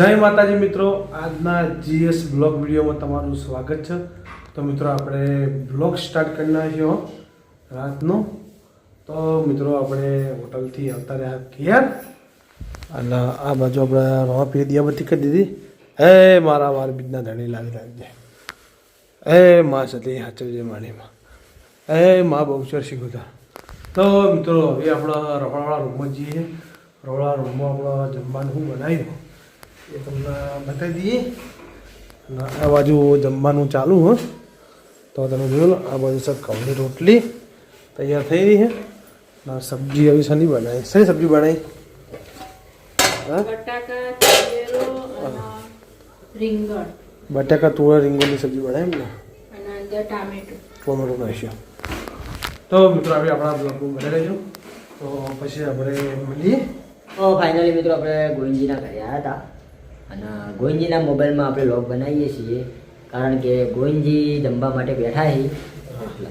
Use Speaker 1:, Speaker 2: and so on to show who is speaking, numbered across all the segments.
Speaker 1: જય માતાજી મિત્રો, આજના જીએસ બ્લોગ વિડીયોમાં તમારું સ્વાગત છે. તો મિત્રો, આપણે બ્લોગ સ્ટાર્ટ કરી નાખ્યો રાતનો. તો મિત્રો, આપણે હોટલથી આવતા રહ્યા ઘેર. અને આ બાજુ આપણે રવા પી દિયાબત્તી કરી દીધી. એ મારા વાર બીજના ધણી લાવી રાખજે એ મા સતી હાચવજે માણીમાં. એ મા બહુચર શીખુતા તો મિત્રો, હવે આપણા રવાળા રૂમમાં જઈએ. રવાળા રૂમમાં આપણા જમવાનું શું બનાવ્યું? એ તમને બતાવી દઈએ. અને આ બાજુ જમવાનું ચાલુ હો. તો તમે જોયું લો આ બાજુ સર ઘઉંની રોટલી. તૈયાર થઈ રહી છે. અને સબ્જી હવે શની બનાવી. શની સબ્જી બનાવી?
Speaker 2: બટાકા તુવેરો
Speaker 1: રીંગણની સબ્જી બનાવી ને
Speaker 2: અને અંદર ટોમેટો.
Speaker 1: નાખ્યો. તો મિત્રો આપણે આપણા બ્લોગમાં બનાવી લેજો તો પછી આપણે મળીએ.
Speaker 3: તો ફાઇનલી મિત્રો આપણે ગોવિંદજીના ઘરે આવ્યા હતા. અને ગોવિંદજીના મોબાઈલમાં આપણે લોગ બનાવીએ છીએ કારણ કે ગોવિંદજી જમવા માટે બેઠા છે એટલે.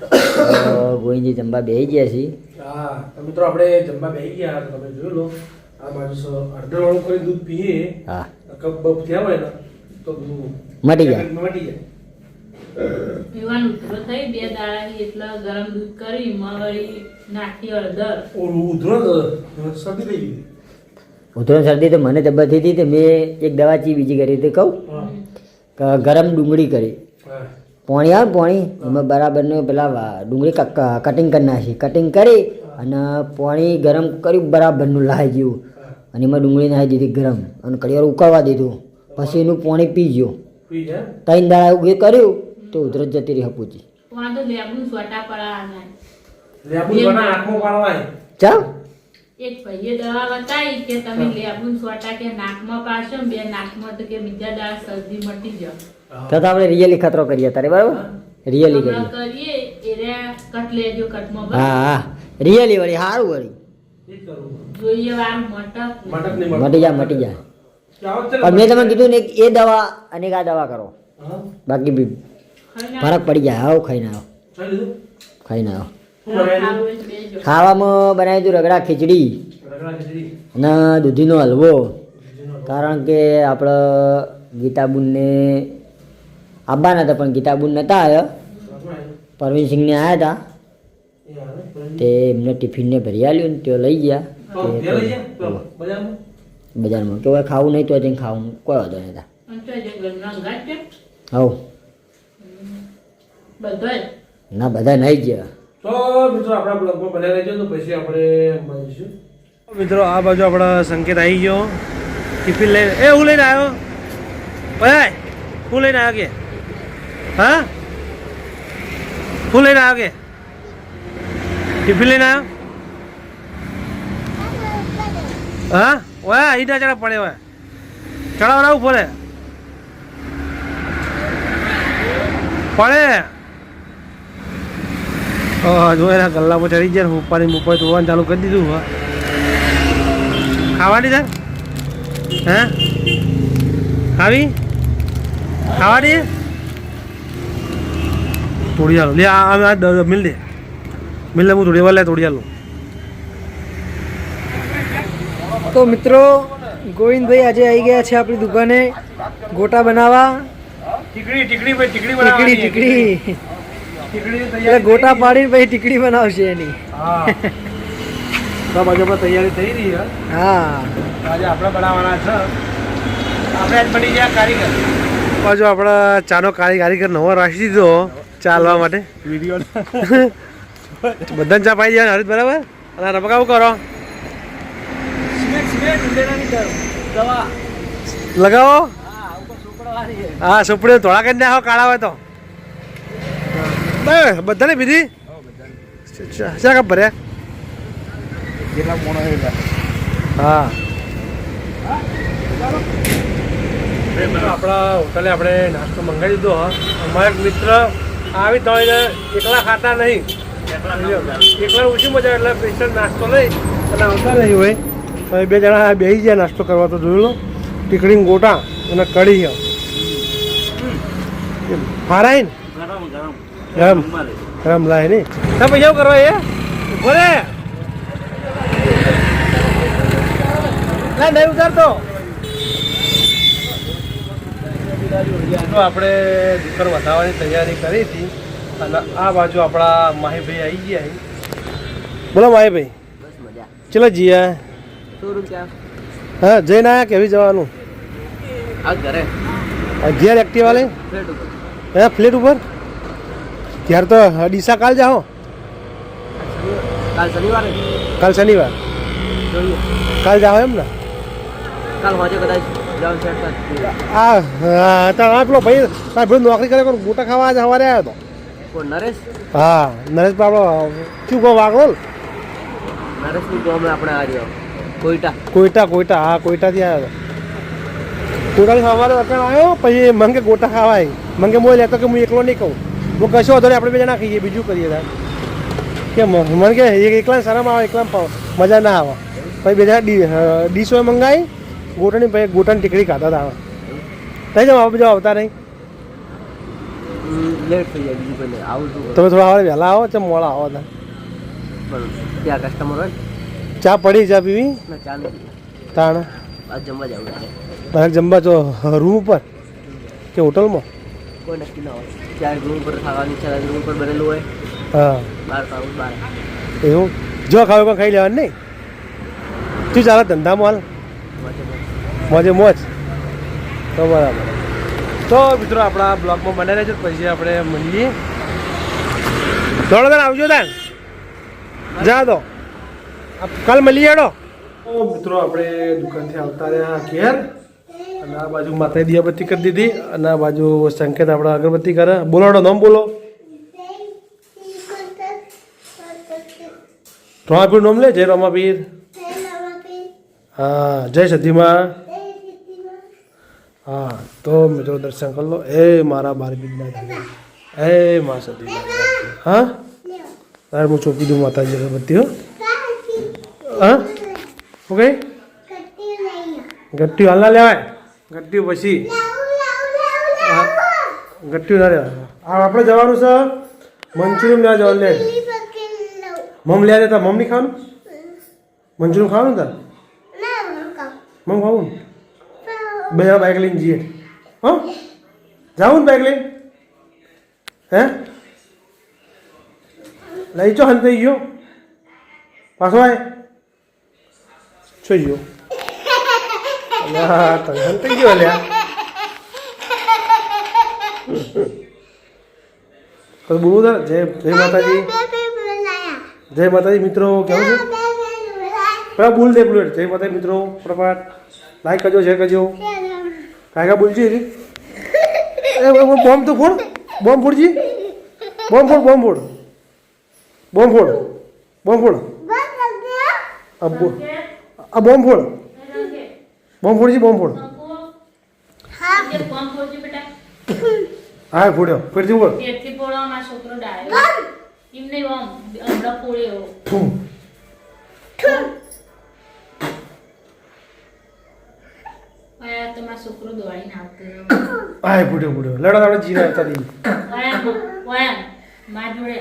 Speaker 3: તો ગોવિંદજી જમવા બેસી ગયા છીએ
Speaker 1: હા તો મિત્રો આપણે જમવા બેસી ગયા તમે જોઈ લો આ બાજુ અડધા વાળું કરી દૂધ પીએ.
Speaker 3: હા.
Speaker 1: કપ બપ થયા હોય ને તો દૂધ
Speaker 3: મટી જાય.
Speaker 1: મટી જાય.
Speaker 2: પીવાનું ઉધરો થઈ બે દાડાની એટલે ગરમ દૂધ કરી મળી નાખી
Speaker 1: ઓલું ઉધરો જ થઈ ગઈ.
Speaker 3: ઉધરો શરદી તો મને જબરથી હતી તો મેં એક દવા ચી બીજી કરી હતી કહું. કે ગરમ ડુંગળી કરી. પોણી આવે પોણી. એમાં બરાબરને પેલા ડુંગળી કટિંગ કરી નાખી. કટિંગ કરી અને પોણી ગરમ કર્યું બરાબરનું લાહી ગયું. અને એમાં ડુંગળી નાખી દીધી ગરમ. અને કડીવાર ઉકાળવા દીધું. પછી એનું પોણી પી ગયો. ત્રણ દાડા એવું એ કર્યું તો ઉધરસ જતી રહી હપુચી ચા?
Speaker 2: એક ભાઈએ દવા બતાવી કે તમે લેબુન સોટા કે નાકમાં પાડશો ને બે નાકમાં તો કે બીજા દાડા શરદી મટી જાય
Speaker 3: તો આપણે રિયલી ખતરો કરીએ તારે બરાબર? રિયલી કરીએ.
Speaker 2: કરીએ એરે કટ લેજો કટમાં
Speaker 3: હા હા. રિયલી વળી સારું વળી.
Speaker 2: જોઈએ વાર મટક.
Speaker 1: મટક નહીં
Speaker 3: મટી જાય મટી જાય? પણ મેં તમને કીધું ને એ દવા અને આ દવા કરો. બાકી બી ફરક પડી જાય. આવો ખાઈને આવો
Speaker 1: ખાઈ
Speaker 3: ખાઈને આવો ખાવામાં બનાવી દઉં રગડા ખીચડી
Speaker 1: રગડા
Speaker 3: અને દૂધીનો હલવો. કારણ કે આપણે ગીતાબુનને આવવાના હતા પણ ગીતાબુન નહોતા આવ્યા પરવીનસિંહને આવ્યા હતા. તે એમને ટિફિનને ભરી આલ્યું ને તે લઈ ગયા? તે બજારમાં? કે ખાવું નહીં તો જઈને ખાવું. કોઈ વાંધો નહીં હતા હવ. ના બધા નહીં ગયા.
Speaker 1: તો મિત્રો આ બાજુ આપણા સંકેત આવી ગયો. ટિફિન લઈને એ, હું લઈને આવ્યો. ભાઈ હું લઈને આવ્યો કે? હા? હું લઈને આવ્યો કે? ટિફિન લઈને આવ્યો? હા? ઓયા અહીં ના ચડા પડે હોય. ચડાવડાવું પડે. પડે. જો એના ગલ્લામાં ચડી ગયા ઉપાડી મુપાડી ધોવાનું ચાલુ કરી દીધું હા. ખાવાની સર હે? ખાવી? ખાવાની? તોડી આલો લે આ આ- મિલ દે. મિલ હું તોડી વાર લે તોડી આલું
Speaker 4: તો મિત્રો ગોવિંદભાઈ આજે આવી ગયા છે આપણી દુકાને ગોટા બનાવવા.
Speaker 1: ટીકડી ટીકડી ભાઈ ટીકડી
Speaker 4: ટીકડી. એટલે ગોટા પાડીને પછી ટીકડી બનાવશે એની.
Speaker 1: હા. તો બાજુ આપણે તૈયારી થઈ રહી છે.
Speaker 4: હા.
Speaker 1: આજે આપણે બનાવવાના છે. આપણે આજ બની ગયા કારીગર. બાજુ આપણા ચાનો કારી કારીગર નવો રાખી દીધો ચાલવા માટે. વીડિયો બધાને ચા પાઈ જાય હરિત બરાબર? અને રમકાવ કરો. લગાવો. હા સુપડે થોડા કરી નાખો કાળા હોય તો. બસ, બધાને પીધી? શા કપ ભર્યા? હા. આપણા હોટલે આપણે નાસ્તો મંગાવી દીધો હા. અમારા એક મિત્ર આવી તો એકલા ખાતા નહીં. એકલા ઓછી મજા આવે એટલે સ્પેશિયલ નાસ્તો લઈ અને આવતા નહીં હોય. તો બે જણા બેસી જાય નાસ્તો કરવા તો જોયું લો ટીકડી ગોટા અને કઢી. ફારાય. ને. ગરમ રમ લાય ને તમે પૈસા કરવા એ? બોલે. ના નહીં ઉતારતો. તો આપણે દુકાન વધારવાની તૈયારી કરી હતી. અને આ બાજુ આપણા માહીભાઈ આવી ગયા. બોલો માહીભાઈ.
Speaker 3: બસ મજા
Speaker 1: ચલો જીયા હા જઈને આયા કેવી જવાનું?
Speaker 3: આ ઘરે.
Speaker 1: અગિયાર એક્ટિવા લઈ?
Speaker 3: ફ્લેટ ઉપર.
Speaker 1: હે ફ્લેટ ઉપર? ત્યાર તો ડીસા કાલ જાઓ.
Speaker 3: કાલ શનિવારે?
Speaker 1: કાલ શનિવાર. કાલ જાઓ એમ ને
Speaker 3: કાલ હોજે કદાચ
Speaker 1: આ હા તો આ પેલો ભાઈ તારા ભાઈ નોકરી કરે કોણ? ગોટા ખાવા આજે સવારે આવ્યો હતો
Speaker 3: નરેશ?
Speaker 1: હા નરેશ આપણો શું કહો
Speaker 3: આપણે આ રહ્યો કોઈટા
Speaker 1: કોઈટા કોઈટા હા કોઈટાથી આવ્યો હતો કોઈટાથી સવારે અત્યારે આવ્યો પછી મંગે ગોટા ખાવાય. મંગે મોય લેતો કે હું એકલો નહીં કહું. હું કશો વધારે આપણે બે જણા ખાઈએ બીજું કરીએ તાર. કે મને કે એક એકલા સારામાં આવે એકલા મજા ના આવે. પછી બે જણા ડીશો મંગાવી ગોટણી પછી ગોટાની ટીકડી ખાતા હતા થઈ જાવ બીજા આવતા નહીં.
Speaker 3: લેટ થઈ જાય બીજું કોઈ આવું
Speaker 1: તમે થોડા વાર વહેલા આવો ચમ મોડા આવો તા
Speaker 3: ત્યાં કસ્ટમર હોય
Speaker 1: ચા પડી ચા પીવી?
Speaker 3: ચાલે
Speaker 1: તાણ.
Speaker 3: જમવા જવું
Speaker 1: જમવા જો રૂમ ઉપર? કે હોટલમાં?
Speaker 3: કોઈ નક્કી ના હોય. ત્યાં રૂમ પર ખાવાની છે રૂમ પર બનેલું હોય.
Speaker 1: હા.
Speaker 3: બહાર ખાવું બહાર.
Speaker 1: એવું? જો ખાવ પણ ખાઈ લેવાનું નહીં? શું ચાલે? ધંધામાં હાલ મોજે મોજ. તો બરાબર. તો મિત્રો આપણા બ્લોગમાં બનાવી રહેજો પછી આપણે મળીએ. થોડો તાન આવજો તાન. જા દો કાલ મળીએ હેડો. મિત્રો આપણે દુકાનથી આવતા રહ્યા ઘેર. અને આ બાજુ માતાએ દિયાબત્તી કરી દીધી અને આ બાજુ સંકેત આપણે અગરબત્તી કરે. બોલો નામ બોલો. રમાપીર નામ લે જય રમાપીર. હા જય સતીમાં. હા તો મિત્રો દર્શન કરી લો. એ મારા બાર એ મા સધી હા? તારે હું ચોપી દઉં માતાજી અગરબત્તી હો? હા? ઓકે? ગટ્ટી હાલ ના લેવાય? ગટ્ટી પછી. હા. ગટ્ટી ના આ આપણે જવાનું છે મંચુરિયમ લેવા જવાનું લે. મમ લે તા મમ નહીં ખાવાનું? મંચુરિયમ ખાવાનું તાર? મમ ખાવું. બે જણા બાઇક લઈને જઈએ. હા? જાવું ને બાઇક લઈને? હે? લઈ ચો હંતાઈ ગયો. પાછો આય. શું ગયો. અલ્યા તમે હંતાઈ ગયો કશું બોલવું તારે જય જય માતાજી. જય માતાજી મિત્રો કેવું છે? પેલા બોલ દે બુલેટ. જય માતાજી મિત્રો પ્રભાત લાઈક કરજો શેર કરજો. કાંઈ કાંઈ બોલજી એ બોમ્બ તો ફોડ. બોમ્બ ફોડજી. બોમ્બ ફોડ બોમ્બ ફોડ. બોમ્બ ફોડ. બોમ્બ ફોડ. આ બોમ્બ ફોડ. બોમ્બ ફોડજી બોમ્બ ફોડ હા ફોડ્યો ફરીથી બોલ.
Speaker 2: પેટથી પોળવામાં છોકરો ડાયો એમ નહીં ઓમ હમણાં પોળ્યો
Speaker 1: થૂમ
Speaker 2: આયા તો મારો છોકરો દોડીને આવતો
Speaker 1: હા ફૂટ્યો ફોડ્યો લડો આપણે જીરા આવતા રહી
Speaker 2: વયામ વયામમાં જોડે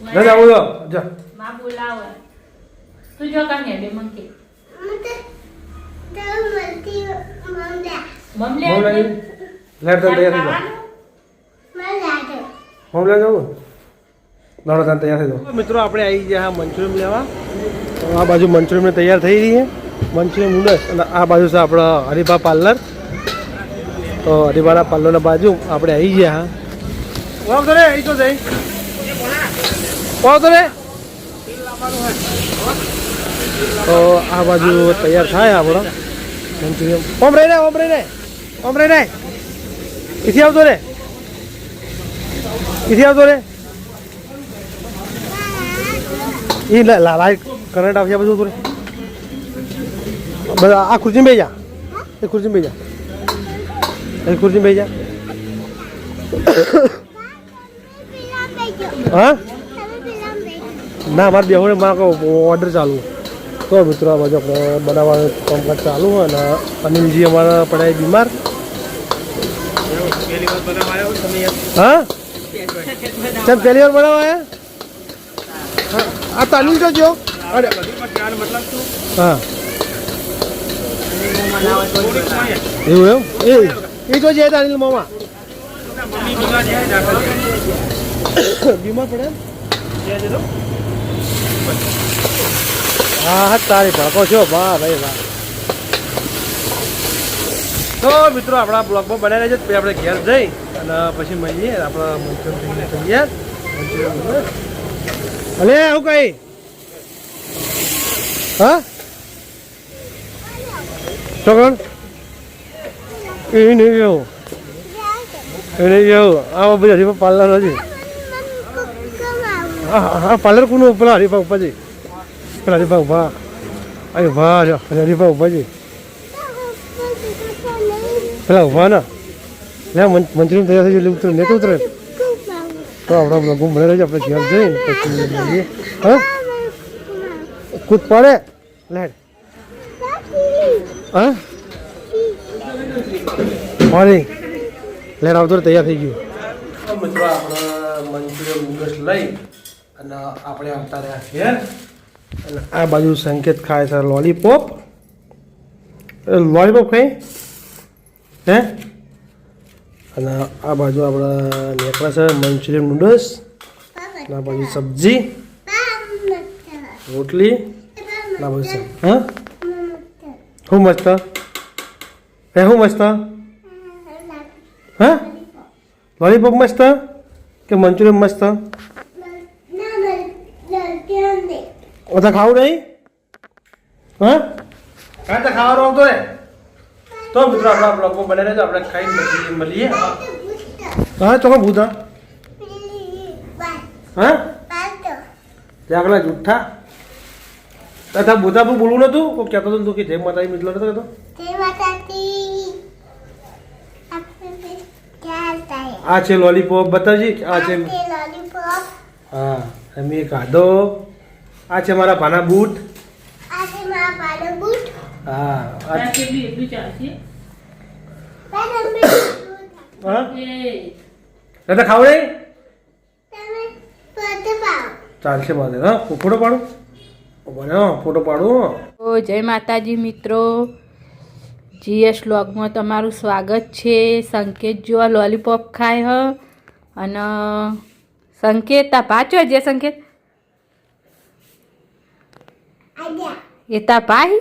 Speaker 1: ના જાવું જા.
Speaker 2: માં બોલાવે. તું જો કાં હેડે, મંકે. મમલે
Speaker 1: હોમ લાગી લેટ તને તૈયાર થઈ જાઓ હોમ લઈ જાવ લડો તને તૈયાર થઈ જાઓ મિત્રો આપણે આવી ગયા હા મંચુરિયન લેવા તો આ બાજુ મંચુરિયન તૈયાર થઈ રહી છે મંચુરિયન નૂડલ્સ અને આ બાજુ છે આપણા હરિભા પાર્લર તો હરિભાના પાર્લરના બાજુ આપણે આવી ગયા હા વાવ તો રે અહીં તો જઈ વાવ તો રે તો આ બાજુ તૈયાર થાય આપણો મંચુરિયન ઓમ રહી રે ઓમ રહી રે ઓમ રહી રે ઇથી આવતો રે ઇથી આવતો રે ઈ લા લા લાઈટ કરંટ આવશે બધું તું રે બધા આ ખુરશી બે જા એ ખુરશી બે જા એ ખુરશી બે જા હા ના મારે બેહોને મારે ઓર્ડર ચાલુ તો મિત્રો આ બાજુ આપણે બનાવવાનું કામકાજ ચાલુ હોય અને અનિલજી અમારા પડાય બીમાર હા ચમ પહેલી વાર બનાવવા આયા હા, આ તો અનિલ તો જો અરે હા એવું એમ એ એ તો છે અનિલ મામા બીમાર પડે એમ? હા હા તારી ભડકો છો? વાહ ભાઈ વાહ. તો મિત્રો આપણા બ્લોગમાં બનાવી રહેજો. પછી આપણે ઘેર જઈ અને પછી મળીએ. આપણા મંચુરિયન થઈને મંચુરિયન અલે આવું કઈ? હા? ચોકડ એ નહીં ગયો. એ નહીં ગયો. આ બધું હરીફા પાર્લર હજી હા હા, હા પાર્લર કોનું? પેલા હરીફા ઉપાજી પેલા ali, ઊભા અરે વાહ જો હરીફા ઉપાજી પેલા ઊભા ના. લે મંત્રી તૈયાર થઈ ગયું ઉતરે નેટ ઉતરે. તો આપણા બ્લોગ બને રહેજો આપણે ઘેર જઈને પછી હા? કૂદ પડે. લેડ હા? મોર્નિંગ લેડ આવતો તૈયાર થઈ ગયું. મિત્રો આપણે મંચુરિયન લઈ અને આપણે આવતા રહ્યા ઘેર અને આ બાજુ સંકેત ખાય છે લોલીપોપ. લોલીપોપ ખાઈ? હે? અને આ બાજુ આપણા નેકળા છે મંચુરિયન નૂડલ્સ અને આ બાજુ સબ્જી. રોટલી. અને બાજુ હા? શું મસ્ત? હે શું મસ્ત? હા? લોલીપોપ મસ્ત? કે મંચુરિયન મસ્ત? બધા ખાવું નહીં? હા? કાંઈ તો ખાવાનું આવતો રે તો મિત્રો આપણા બ્લોગમાં બને રહેજો. આપણે ખાઈને પછી મળીએ. હા તો ભૂતા હા? તે આગળ જુઠ્ઠા તથા ભૂતા પણ બોલવું નતું? કોઈ કહેતો હતો તું કે જય માતાજી મિત્રો નતો કહેતો આ છે લોલીપોપ બતાવજી આ છે હા તમે ખાધો આ છે મારા પાના બૂટ. હા આ
Speaker 2: કેટલી એટલું ચાલશે
Speaker 1: હા?
Speaker 2: એ.
Speaker 1: તથા ખાવું નહીં ચાલશે મારે હા ફોટો પાડું. બને હા ફોટો પાડો.
Speaker 2: તો જય માતાજી મિત્રો. જીએસ વ્લોગમાં તમારું સ્વાગત છે. સંકેત જોવા લોલીપોપ ખાય હ. અને સંકેત આ પાછો જે સંકેત? એ
Speaker 1: પાહી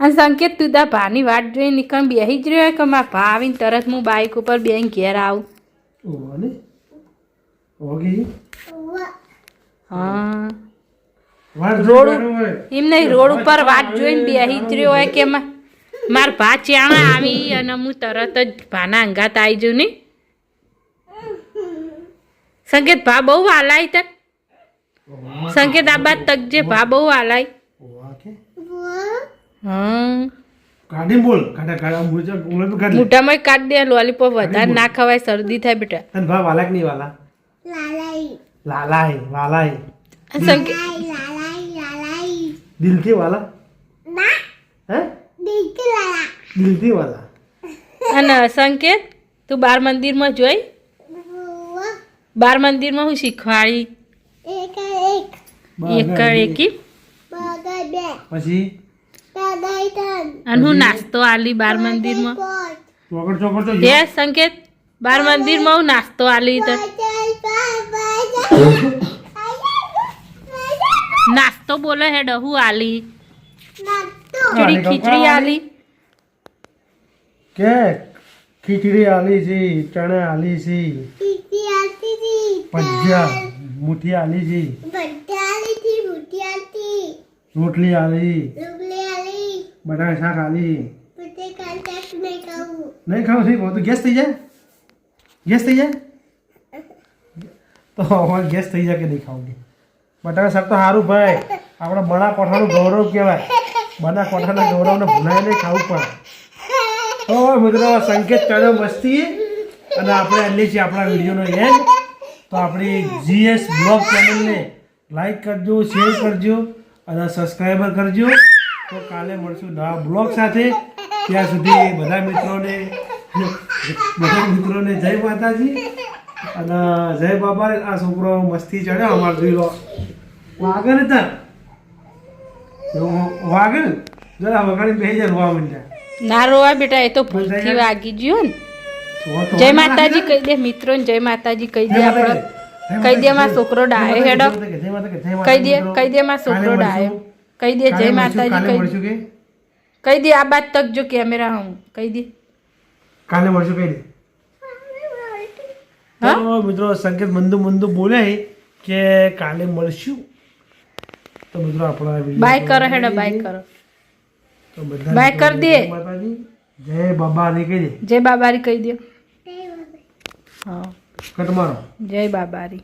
Speaker 2: અને સંકેત તું તા ભાની વાટ જોઈ નીકળ બેસી જ રહ્યો કે મારા ભા આવીને તરત હું બાઇક ઉપર બેન ઘેર આવું
Speaker 1: ઓને
Speaker 2: હા રોડ એમ નહીં રોડ ઉપર વાટ જોઈને બેસી જ રહ્યો હોય કે મા- માર ભા ચાણા આવી અને હું તરત જ ભાના અંગાત આવી જઉં ને સંકેત ભા બહુ હાલાય તક સંકેત આ બાદ તક જે ભા બહુ હાલાય
Speaker 1: બોલ. કાઢા કાઢા મુજબ ઉલે તો કાઢ.
Speaker 2: મોટામાં કાઢ દે લોલીપોપ વધારે ના ખવાય શરદી થાય બેટા.
Speaker 1: તન ભા વાલા કે વાલા? લાલાય વાલાય
Speaker 2: અને સંકેત
Speaker 1: દિલથી વાલા? હે? દિલથી વાલા.
Speaker 2: અને સંકેત તું બાર મંદિરમાં જોઈ? બાર મંદિરમાં હું શીખવાડી? એક એકી.
Speaker 1: પછી?
Speaker 2: અને હું નાસ્તો આલી બાર મંદિરમાં.
Speaker 1: તે
Speaker 2: સંકેત. બાર મંદિરમાં હું નાસ્તો આલી તો. નાસ્તો બોલે હે ડહુ આલી ખીચડી ખીચડી આલી.
Speaker 1: કે ખીચડી આલી છે ચણા આલી છે. ભજીયા મુઠી આલી છે રોટલી આલી. બટાકા શાક આલી. નહીં ખાવું. થઈ તો ગેસ થઈ જાય? ગેસ થઈ જાય? તો અમારે ગેસ થઈ જાય કે નહીં ખાવું કે? બટાકા શાક તો સારું ભાઈ. આપણા બના કોઠાનું ગૌરવ કહેવાય. બના કોઠાના ગૌરવને ભૂલાય નહીં ખાવું પડે તો મિત્રો સંકેત કર્યો મસ્તી. અને આપણે એટલી છે આપણા વિડીયોનો એન્ડ તો આપણી જીએસ બ્લોગ ચેનલને લાઈક કરજો શેર કરજો અને સબસ્ક્રાઈબર કરજો. તો કાલે મળશું નવા બ્લોગ સાથે. ત્યાં સુધી બધા મિત્રોને બધા મિત્રોને જય માતાજી અને જય બાબા આ છોકરો મસ્તી ચડ્યો અમારે જોઈ લો. વાગે ને તાર વાગે ને? જરા વગાડી બે હજાર રોવા માંડ્યા.
Speaker 2: ના રોવા બેટા એ તો ભૂલથી વાગી ગયો ને. જય માતાજી કહી દે મિત્રો જય માતાજી કહી દે આપણે. કહી દે માં છોકરો ડાયો હેડો. કહી દે કહી દે માં છોકરો ડાયો કહી દે જય માતાજી કહી કહી દે આ બાદ તક જો કેમેરા હું. કહી દે.
Speaker 1: કાલે મળશું કહી દે. મિત્રો સંકેત મંદુ મંદુ બોલે કે કાલે મળશું. તો મિત્રો આપણા
Speaker 2: બાય કરો હેડો બાય કરો.
Speaker 1: તો બધા
Speaker 2: બાય કર દે.
Speaker 1: જય માતાજી. જય બાબા ને કહી દે.
Speaker 2: જય બાબારી કહી દે. હા.
Speaker 1: કટ મારો.
Speaker 2: જય બાબારી.